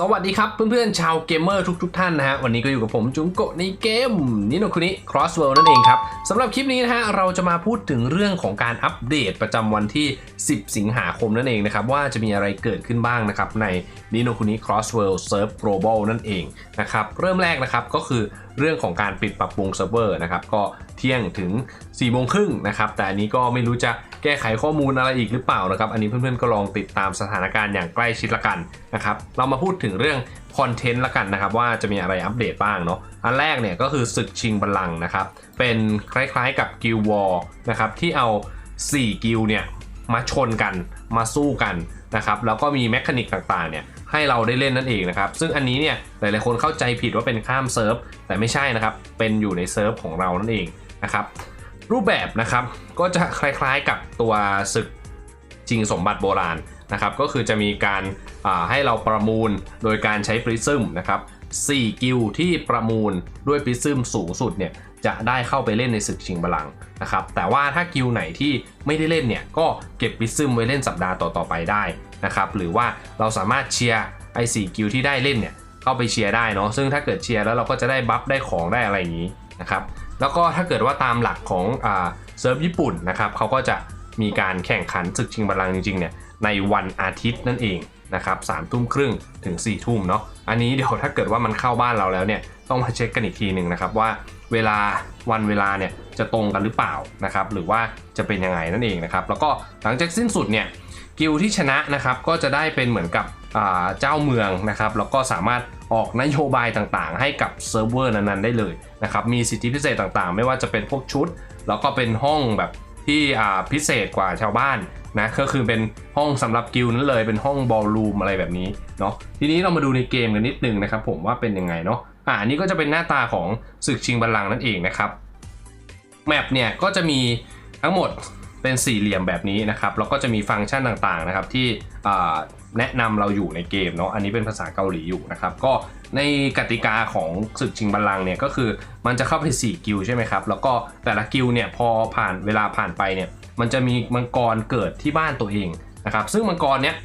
สวัสดีครับเพื่อนๆชาวเกมเมอร์ทุกๆท่านนะฮะวันนี้ก็อยู่กับผมจุงโกะในเกมนิโนคุนิ Crossworld นั่นเองครับสำหรับคลิปนี้นะฮะเราจะมาพูดถึงเรื่องของการอัปเดตประจำวันที่ 10 สิงหาคมนั่นเองนะครับว่าจะมีอะไรเกิดขึ้นบ้างนะครับในนิโนคุนิ Crossworld Serve Global นั่นเองนะครับเริ่มแรกนะครับก็คือเรื่องของการปิดปรับปรุงเซิร์ฟเวอร์นะครับก็เที่ยงถึง4โมงครึ่งนะครับแต่อันนี้ก็ไม่รู้จะแก้ไขข้อมูลอะไรอีกหรือเปล่านะครับอันนี้เพื่อนๆก็ลองติดตามสถานการณ์อย่างใกล้ชิดละกันนะครับเรามาพูดถึงเรื่องคอนเทนต์ละกันนะครับว่าจะมีอะไรอัปเดตบ้างเนาะอันแรกเนี่ยก็คือศึกชิงบัลลังก์นะครับเป็นคล้ายๆกับกิลวอลนะครับที่เอา 4 กิลเนี่ยมาชนกันมาสู้กันนะครับแล้วก็มีแมคานิกต่างๆเนี่ยให้เราได้เล่นนั่นเองนะครับซึ่งอันนี้เนี่ยหลายๆคนเข้าใจผิดว่าเป็นข้ามเซิร์ฟแต่ไม่ใช่นะครับเป็นอยู่ในเซิร์ฟของเรานั่นเองนะครับรูปแบบนะครับก็จะคล้ายๆกับตัวศึกชิงสมบัติโบราณ นะครับก็คือจะมีการาให้เราประมูลโดยการใช้ปริซึมนะครับ4กิลที่ประมูลด้วยปริซึมสูงสุดเนี่ยจะได้เข้าไปเล่นในศึกชิงบัลลังนะครับแต่ว่าถ้ากิลไหนที่ไม่ได้เล่นเนี่ยก็เก็บปริซึมไว้เล่นสัปดาห์ต่อๆไปได้นะครับหรือว่าเราสามารถเชียร์ไอ้สี่กิลที่ได้เล่นเนี่ยเข้าไปเชียร์ได้เนาะซึ่งถ้าเกิดเชียร์แล้วเราก็จะได้บัฟได้ของได้อะไรอย่างนี้นะครับแล้วก็ถ้าเกิดว่าตามหลักของอเซิร์ฟญี่ปุ่นนะครับเขาก็จะมีการแข่งขันศึกชิงบัลลังจริงๆเนี่ย ในวันอาทิตย์นั่นเองนะครับสามทุ่มครึ่งถึง4ี่ทุ่มเนาะ อันนี้เดี๋ยวถ้าเกิดว่ามันเข้าบ้านเราแล้วเนี่ยต้องมาเช็คกันอีกทีหนึ่งนะครับว่าเวลาวันเวลาเนี่ยจะตรงกันหรือเปล่านะครับหรือว่าจะเป็นยังไงนั่นเองนะครับแล้วก็หลังจากสิ้นสุดเนี่ยกิลที่ชนะนะครับก็จะได้เป็นเหมือนกับเจ้าเมืองนะครับแล้วก็สามารถออกนโยบายต่างๆ ให้กับเซิร์ฟเวอร์นั้นๆได้เลยนะครับมีสิทธิพิเศษต่างๆ ไม่ว่าจะเป็นพวกชุด แล้วก็เป็นห้องแบบ ที่พิเศษกว่าชาวบ้านนะก็คือเป็นห้องสำหรับกิลนั้นเลยเป็นห้องบอลลูมอะไรแบบนี้เนาะทีนี้เรามาดูในเกมกันนิดนึงนะครับผมว่าเป็นยังไงเนาะอ่าอันนี้ก็จะเป็นหน้าตาของศึกชิงบัลลังก์นั่นเองนะครับแมปเนี่ยก็จะมีทั้งหมดเป็นสี่เหลี่ยมแบบนี้นะครับแล้วก็จะมีฟังก์ชันต่างๆนะครับที่แนะนำเราอยู่ในเกมเนาะอันนี้เป็นภาษาเกาหลีอยู่นะครับก็ ในกติกาของศึกชิงบัลลังก์เนี่ยก็คือมันจะเข้าไป 4 กิลใช่ไหมครับ แล้วก็แต่ละกิลเนี่ยพอผ่านเวลาผ่านไปเนี่ยมันจะมีมังกรเกิดที่บ้านตัวเองนะครับซึ่งมังกรเนี่ย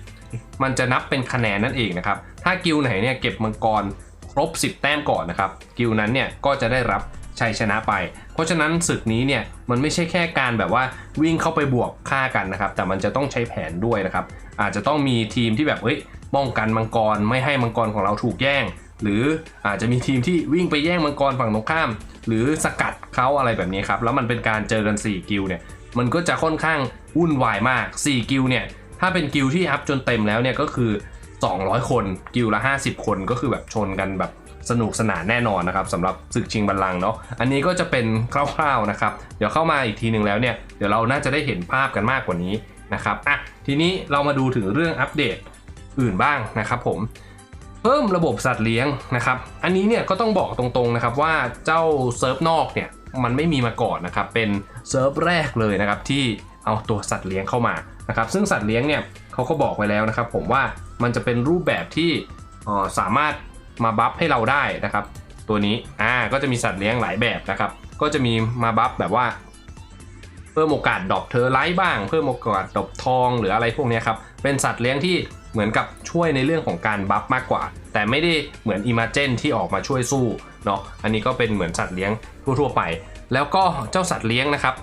มันจะนับเป็นคะแนนนั่นเองนะครับถ้ากิลไหนเนี่ยเก็บมังกรครบ 10 แต้มก่อนนะครับกิลนั้นเนี่ยก็จะได้รับชัยชนะไป เพราะฉะนั้นศึกนี้เนี่ยมันไม่ใช่แค่การแบบว่าวิ่งเข้าไปบวกฆ่ากันนะครับ แต่มันจะต้องใช้แผนด้วยนะครับ อาจจะต้องมีทีมที่แบบเอ้ยป้องกันมังกรไม่ให้มังกรของเราถูกแย่ง หรืออาจจะมีทีมที่วิ่งไปแย่งมังกรฝั่งตรงข้าม หรือสกัดเขาอะไรแบบนี้ครับ แล้วมันเป็นการเจอกัน 4 กิลด์เนี่ย มันก็จะค่อนข้างวุ่นวายมาก 4 กิลด์เนี่ย ถ้าเป็นกิลด์ที่อัพจนเต็มแล้วเนี่ยก็คือ 200 คน กิลด์ละ 50 คนก็คือแบบชนกันแบบสนุกสนานแน่นอนนะครับสำหรับศึกชิงบัลลังก์เนาะ อันนี้ก็จะเป็นคร่าวๆนะครับ เดี๋ยวเข้ามาอีกทีหนึ่งแล้วเนี่ย เดี๋ยวเราน่าจะได้เห็นภาพกันมากกว่านี้นะครับ อะ ทีนี้เรามาดูถึงเรื่องอัปเดตอื่นบ้างนะครับผม เพิ่มระบบสัตว์เลี้ยงนะครับ อันนี้เนี่ยก็ต้องบอกตรงๆนะครับว่าเจ้าเซิร์ฟนอกเนี่ยมันไม่มีมาก่อนนะครับ เป็นเซิร์ฟแรกเลยนะครับที่เอาตัวสัตว์เลี้ยงเข้ามานะครับ ซึ่งสัตว์เลี้ยงเนี่ยเขาก็บอกไว้แล้วนะครับ ผมว่ามันจะเป็นรูปแบบที่สามารถมาบัฟให้เราได้นะครับ ตัวนี้อ่าก็จะมีสัตว์เลี้ยงหลายแบบนะครับ ก็จะมีมาบัฟแบบว่า เพิ่มโอกาสดอปเทอร์ไลท์บ้าง เพิ่มโอกาสดอปทองหรืออะไรพวกนี้ครับเป็นสัตว์เลี้ยงที่ เหมือนกับช่วยในเรื่องของการบัฟมากกว่า แต่ไม่ได้เหมือนอิมาเจนที่ออกมาช่วยสู้เนาะอันนี้ก็เป็นเหมือนสัตว์เลี้ยงทั่วๆไป แล้วก็เจ้าสัตว์เลี้ยงนะครับ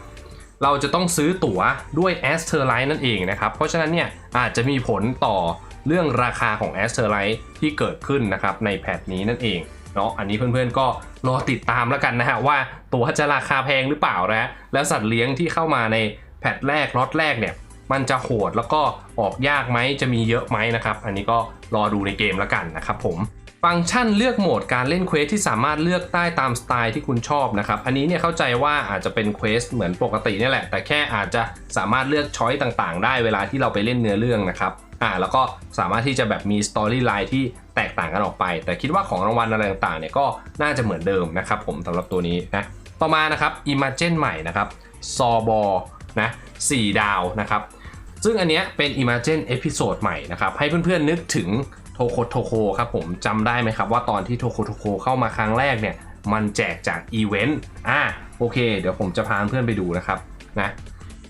เราจะต้องซื้อตั๋วด้วยแอสเทอร์ไลท์นั่นเองนะครับ เพราะฉะนั้นเนี่ยอาจจะมีผลต่อเรื่องราคาของแอสเทอร์ไลท์ที่เกิดขึ้นนะครับในแพทนี้นั่นเองเนาะอันนี้เพื่อนๆก็รอติดตามแล้วกันนะฮะว่าตั๋วจะราคาแพงหรือเปล่านะฮะแล้วสัตว์เลี้ยงที่เข้ามาในแพทแรกล็อตแรกเนี่ย มันจะโหดแล้วก็ออกยากไหมจะมีเยอะไหมนะครับ อันนี้ก็รอดูในเกมแล้วกันนะครับผมฟังก์ชันเลือกโหมดการเล่นเควสที่สามารถเลือกได้ตามสไตล์ที่คุณชอบนะครับ อันนี้เนี่ยเข้าใจว่าอาจจะเป็นเควสเหมือนปกตินี่แหละ แต่แค่อาจจะสามารถเลือกช้อยต่างๆ ได้เวลาที่เราไปเล่นเนื้อเรื่องนะครับ อ่าแล้วก็สามารถที่จะแบบมีสตอรี่ไลน์ที่แตกต่างกันออกไป แต่คิดว่าของรางวัลอะไรต่างๆเนี่ยก็น่าจะเหมือนเดิมนะครับผมสำหรับตัวนี้นะ ต่อมานะครับ Imagine ใหม่นะครับซอบอนะ4ดาวนะครับ ซึ่งอันเนี้ยเป็น Imagine เอพิโซดใหม่นะครับ ให้เพื่อนๆนึกถึงโทโคโทโคครับผมจำได้ไหมครับว่าตอนที่โทโคโทโคเข้ามาครั้งแรกเนี่ย มันแจกจากอีเวนต์อ่าโอเค เดี๋ยวผมจะพาเพื่อนไปดูนะครับนะ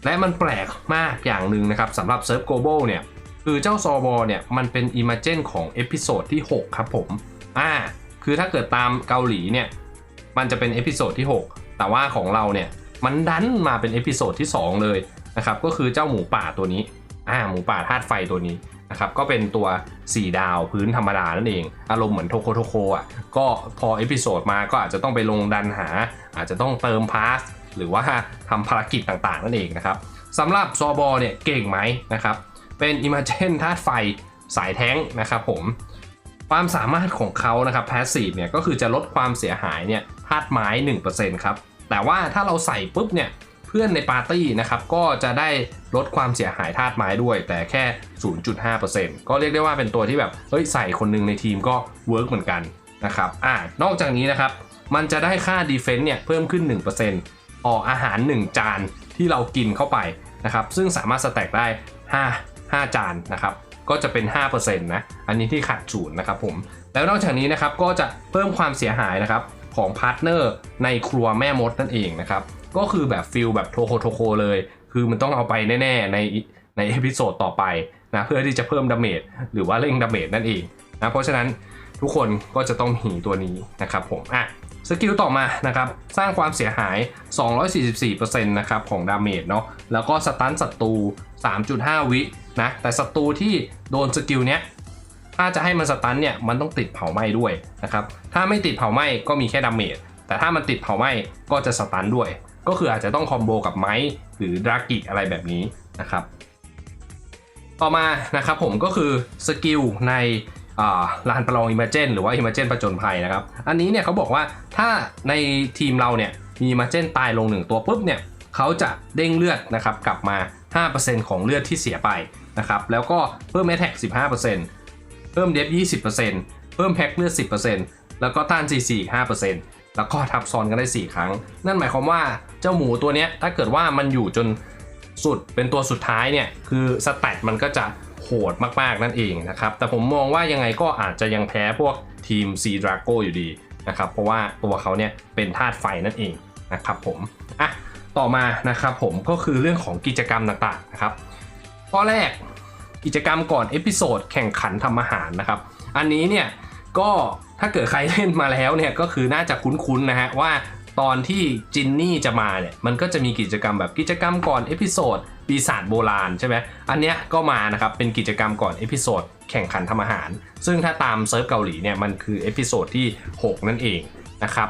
และมันแปลกมากอย่างหนึ่งนะครับสำหรับเซิร์ฟโกลบอลเนี่ย คือเจ้าซอบอเนี่ย มันเป็นอิม g เจนของเอพิโซดที่ 6 ครับผมอ่าคือถ้าเกิดตามเกาหลีเนี่ย มันจะเป็นเอพิโซดที่ 6 แต่ว่าของเราเนี่ย มันดันมาเป็นเอพิโซดที่ 2 เลย นะครับก็คือเจ้าหมูป่าตัวนี้อ่าหมูป่าธาตุไฟตัวนี้นะครับก็เป็นตัว 4 ดาวพื้นธรรมดานั่นเอง อารมณ์เหมือนโทโคโทโคอะก็พอเอพิโซดมาก็อาจจะต้องไปลงดันหา อาจจะต้องเติมพาสหรือว่าทำภารกิจต่างๆ นั่นเองนะครับสำหรับซอบอเนี่ยเก่งไหมนะครับเป็นอิม g เจนธาตุไฟสายแท้งนะครับผมความสามารถของเขานะครับแพสซีฟเนี่ยก็คือจะลดความเสียหายเนี่ยธาตุไม้ 1%ครับแต่ว่าถ้าเราใส่ปุ๊บเนี่ย เพื่อนในปาร์ตี้นะครับก็จะได้ลดความเสียหายธาตุไม้ด้วย แต่แค่ 0.5%ก็เรียกได้ว่าเป็นตัวที่แบบเฮ้ยใส่คนหนึงในทีมก็เวิร์กเหมือนกันนะครับอ่านอกจากนี้นะครับมันจะได้ค่าดีเฟนต์เนี่ยเพิ่มขึ้น1%อออาหาร 1 จานที่เรากินเข้าไปนะครับซึ่งสามารถสแต็กได้ 5 5 จานนะครับก็จะเป็น 5%นะ อันนี้ที่ขาดศูนย์นะครับผม แล้วนอกจากนี้นะครับก็จะเพิ่มความเสียหายนะครับของพาร์ทเนอร์ในครัวแม่มดนั่นเองนะครับ ก็คือแบบฟิลแบบโทโคโทโคเลย คือมันต้องเอาไปแน่ๆในในเอพิโซดต่อไปนะเพื่อที่จะเพิ่มดาเมจหรือว่าเร่งดาเมจนั่นเองนะเพราะฉะนั้นทุกคนก็จะต้องหีตัวนี้นะครับผมอะสกิลต่อมานะครับสร้างความเสียหาย 244%นะครับของดาเมจเนาะแล้วก็สตันศัตรู 3.5 วินะแต่ศัตรูที่โดนสกิลเนี้ยถ้าจะให้มันสตันเนี่ยมันต้องติดเผาไหม้ด้วยนะครับถ้าไม่ติดเผาไหม้ก็มีแค่ดาเมจแต่ถ้ามันติดเผาไหม้ก็จะสตันด้วย ก็คืออาจจะต้องคอมโบกับไม้หรือดรากิอะไรแบบนี้นะครับ ต่อมานะครับผมก็คือสกิลในลานประลองอิมเมจนหรือว่าอิมเมจนประจนภัยนะครับ อันนี้เนี่ยเขาบอกว่าถ้าในทีมเราเนี่ยมีอิมเมจนตายลงหนึ่งตัวปุ๊บเนี่ยเขาจะเด้งเลือดนะครับกลับมา 5%ของเลือดที่เสียไปนะครับแล้วก็เพิ่มแอทแท็ก15%เพิ่มเดฟ20%เพิ่มแพ็คเลือด 10%แล้วก็ต้าน CC อีก5% แล้วก็ทับซ้อนกันได้ 4 ครั้ง นั่นหมายความว่าเจ้าหมูตัวนี้ถ้าเกิดว่ามันอยู่จนสุดเป็นตัวสุดท้ายเนี่ยคือสแตทมันก็จะโหดมากๆนั่นเองนะครับ แต่ผมมองว่ายังไงก็อาจจะยังแพ้พวกทีม C Drago อยู่ดีนะครับ เพราะว่าตัวเขาเนี่ยเป็นธาตุไฟนั่นเองนะครับผมอะต่อมานะครับผมก็คือเรื่องของกิจกรรมต่างๆนะครับข้อแรกกิจกรรมก่อนเอพิโซดแข่งขันทำอาหารนะครับ อันนี้เนี่ยก็ ถ้าเกิดใครเล่นมาแล้วเนี่ยก็คือน่าจะคุ้นๆนะฮะว่าตอนที่จินนี่จะมาเนี่ยมันก็จะมีกิจกรรมแบบกิจกรรมก่อนเอพิโซดปีศาจโบราณใช่ไหมอันเนี้ยก็มานะครับเป็นกิจกรรมก่อนเอพิโซดแข่งขันทำอาหาร ซึ่งถ้าตามเซิร์ฟเกาหลีเนี่ยมันคือเอพิโซดที่ 6 นั่นเองนะครับ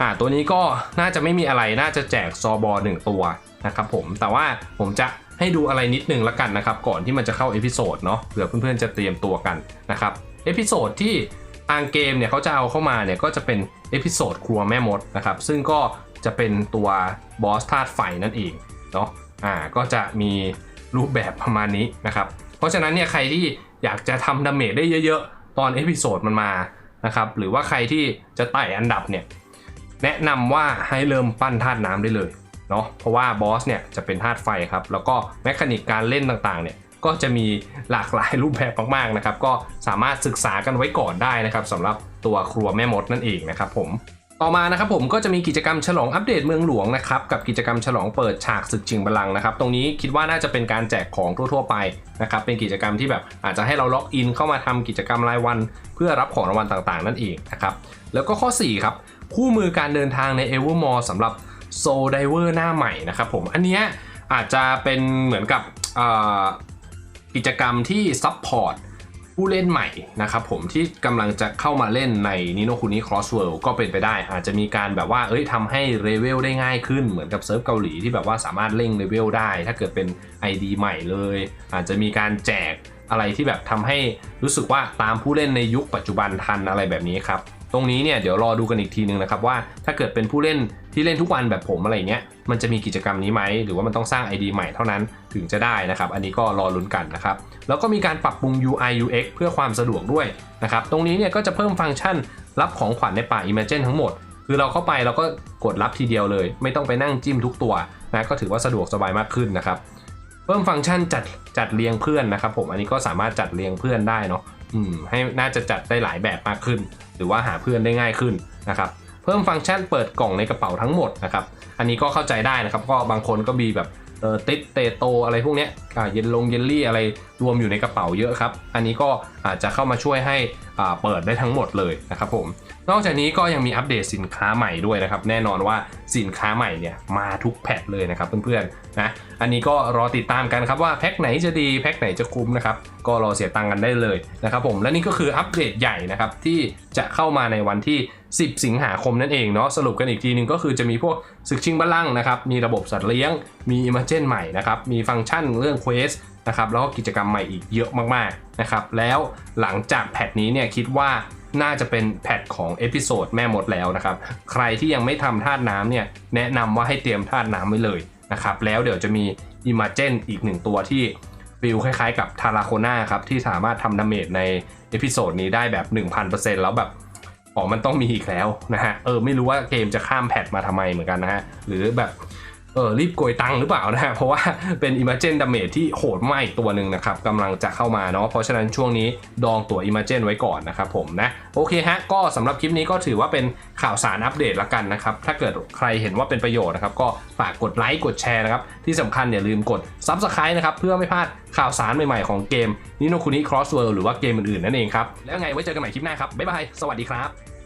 อ่าตัวนี้ก็น่าจะไม่มีอะไรน่าจะแจกซอบอหนึ่งตัวนะครับผมแต่ว่าผมจะให้ดูอะไรนิดนึงละกันนะครับก่อนที่มันจะเข้าเอพิโซดเนาะเผื่อเพื่อนๆจะเตรียมตัวกันนะครับเอพิโซดที่ ทางเกมเนี่ยเขาจะเอาเข้ามาเนี่ยก็จะเป็นเอพิโซดครัวแม่มดนะครับซึ่งก็จะเป็นตัวบอสธาตุไฟนั่นเองเนาะอ่าก็จะมีรูปแบบประมาณนี้นะครับเพราะฉะนั้นเนี่ยใครที่อยากจะทำดาเมจได้เยอะๆ ตอนเอพิโซดมันมานะครับหรือว่าใครที่จะไต่อันดับเนี่ยแนะนำว่าให้เริ่มปั้นธาตุน้ำได้เลยเนาะเพราะว่าบอสเนี่ยจะเป็นธาตุไฟครับแล้วก็แมคานิกการเล่นต่างๆเนี่ย ก็จะมีหลากหลายรูปแบบมากๆนะครับ ก็สามารถศึกษากันไว้ก่อนได้นะครับสำหรับตัวครัวแม่มดนั่นเองนะครับผมต่อมานะครับผมก็จะมีกิจกรรมฉลองอัปเดตเมืองหลวงนะครับกับกิจกรรมฉลองเปิดฉากศึกชิงบัลลังก์นะครับตรงนี้คิดว่าน่าจะเป็นการแจกของทั่วๆไปนะครับเป็นกิจกรรมที่แบบอาจจะให้เราล็อกอินเข้ามาทำกิจกรรมรายวัน เพื่อรับของรางวัลต่างๆ นั่นเองนะครับแล้วก็ข้อ4ครับคู่มือการเดินทางใน Evermore สำหรับโซไดเวอร์หน้าใหม่นะครับผมอันนี้อาจจะเป็นเหมือนกับ กิจกรรมที่ซับพอร์ตผู้เล่นใหม่นะครับผมที่กำลังจะเข้ามาเล่นในนิโนคุนิครอสเวิลด์ก็เป็นไปได้ อาจจะมีการแบบว่าเอ้ยทำให้เลเวลได้ง่ายขึ้นเหมือนกับเซิร์ฟเกาหลีที่แบบว่าสามารถเร่งเลเวลได้ ถ้าเกิดเป็น ID ใหม่เลย อาจจะมีการแจกอะไรที่แบบทำให้รู้สึกว่าตามผู้เล่นในยุคปัจจุบันทันอะไรแบบนี้ครับ ตรงนี้เนี่ยเดี๋ยวรอดูกันอีกทีนึงนะครับว่าถ้าเกิดเป็นผู้เล่นที่เล่นทุกวันแบบผมอะไรเงี้ยมันจะมีกิจกรรมนี้ไหมหรือว่ามันต้องสร้าง ID ใหม่เท่านั้นถึงจะได้นะครับ อันนี้ก็รอลุ้นกันนะครับ แล้วก็มีการปรับปรุง UI UX เพื่อความสะดวกด้วยนะครับ ตรงนี้เนี่ยก็จะเพิ่มฟังก์ชันรับของขวัญในป่า Imagine ทั้งหมด คือเราเข้าไปเราก็กดรับทีเดียวเลย ไม่ต้องไปนั่งจิ้มทุกตัวนะก็ถือว่าสะดวกสบายมากขึ้นนะครับ เพิ่มฟังก์ชันจัดจัดเรียงเพื่อนนะครับ ผมอันนี้ก็สามารถจัดเรียงเพื่อนได้เนาะ อืมให้น่าจะจัดได้หลายแบบมากขึ้น หรือว่าหาเพื่อนได้ง่ายขึ้นนะครับเพิ่มฟังก์ชันเปิดกล่องในกระเป๋าทั้งหมดนะครับอันนี้ก็เข้าใจได้นะครับก็บางคนก็มีแบบเออติดเตโตอะไรพวกเนี้ยอ่าเยนลงเยลลี่อะไร รวมอยู่ในกระเป๋าเยอะครับ อันนี้ก็อาจจะเข้ามาช่วยให้เปิดได้ทั้งหมดเลยนะครับผม นอกจากนี้ก็ยังมีอัปเดตสินค้าใหม่ด้วยนะครับ แน่นอนว่าสินค้าใหม่เนี่ยมาทุกแพทเลยนะครับเพื่อนๆนะ อันนี้ก็รอติดตามกันครับว่าแพ็คไหนจะดีแพ็คไหนจะคุ้มนะครับ ก็รอเสียตังค์กันได้เลยนะครับผม และนี่ก็คืออัปเดตใหญ่นะครับที่จะเข้ามาในวันที่ 10 สิงหาคมนั่นเองเนาะ สรุปกันอีกทีนึงก็คือจะมีพวกศึกชิงบัลลังก์นะครับ มีระบบสัตว์เลี้ยง มีอิมเจนใหม่นะครับ มีฟังก์ชันเรื่องเควส นะครับแล้วก็กิจกรรมใหม่อีกเยอะมากๆนะครับแล้วหลังจากแพทนี้เนี่ยคิดว่าน่าจะเป็นแพทของเอพิโซดแม่มดแล้วนะครับใครที่ยังไม่ทำธาตุน้ำเนี่ยแนะนำว่าให้เตรียมธาตุน้ำไว้เลยนะครับแล้วเดี๋ยวจะมีอิมเจนอีกหนึ่งตัวที่ฟิลคล้ายๆกับทาราโคนาครับที่สามารถทำดาเมจในเอพิโซดนี้ได้แบบ 1000%แล้วแบบอ๋อมันต้องมีอีกแล้วนะฮะเออไม่รู้ว่าเกมจะข้ามแพทมาทำไมเหมือนกันนะฮะหรือแบบ เออรีบโกยตังหรือเปล่านะฮะเพราะว่าเป็น Imagine Damage ที่โหดมากอีกตัวหนึ่งนะครับกำลังจะเข้ามาเนาะเพราะฉะนั้นช่วงนี้ดองตัว Imagine ไว้ก่อนนะครับผมนะโอเคฮะก็สำหรับคลิปนี้ก็ถือว่าเป็นข่าวสารอัปเดตละกันนะครับถ้าเกิดใครเห็นว่าเป็นประโยชน์นะครับก็ฝากกดไลค์กดแชร์นะครับที่สำคัญอย่าลืมกด Subscribe นะครับเพื่อไม่พลาดข่าวสารใหม่ๆของเกมนิโนคุนิ Crossworld หรือว่าเกมอื่นๆนั่นเองครับแล้วไงไว้เจอกันใหม่คลิปหน้าครับบ๊ายบายสวัสดีครับ